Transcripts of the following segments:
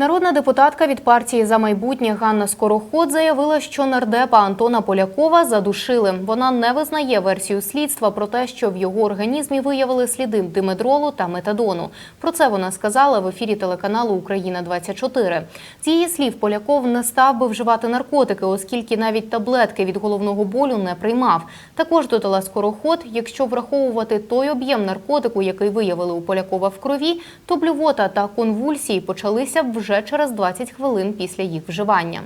Народна депутатка від партії за майбутнє Ганна Скороход заявила, що нардепа Антона Полякова задушили. Вона не визнає версію слідства про те, що в його організмі виявили сліди димедролу та метадону. Про це вона сказала в ефірі телеканалу Україна 24 З її слів, Поляков не став би вживати наркотики, оскільки навіть таблетки від головного болю не приймав. Також додала Скороход, якщо враховувати той об'єм наркотику, який виявили у Полякова в крові, то блювота та конвульсії почалися б вже через 20 хвилин після їх вживання.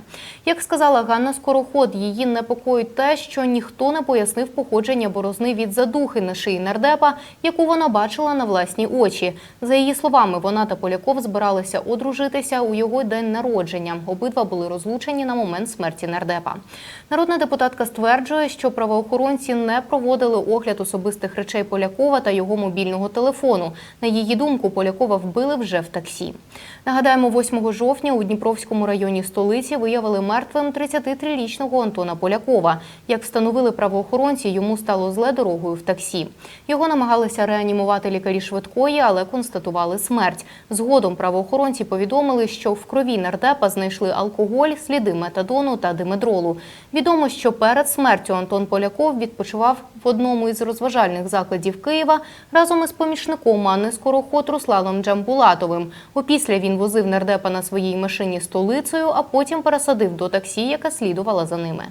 Як сказала Ганна Скороход, її непокоїть те, що ніхто не пояснив походження борозни від задухи на шиї нардепа, яку вона бачила на власні очі. За її словами, вона та Поляков збиралися одружитися у його день народження. Обидва були розлучені на момент смерті нардепа. Народна депутатка стверджує, що правоохоронці не проводили огляд особистих речей Полякова та його мобільного телефону. На її думку, Полякова вбили вже в таксі. Нагадаємо, 8 жовтня у Дніпровському районі столиці виявили мертвим 33-річного Антона Полякова. Як встановили правоохоронці, йому стало зле дорогою в таксі. Його намагалися реанімувати лікарі швидкої, але констатували смерть. Згодом правоохоронці повідомили, що в крові нардепа знайшли алкоголь, сліди метадону та димедролу. Відомо, що перед смертю Антон Поляков відпочивав в одному із розважальних закладів Києва разом із помічником Анни Скороход Русланом Джамбулатовим. Опісля він возив нардепа на своїй машині столицею, а потім пересадив до таксі, яка слідувала за ними.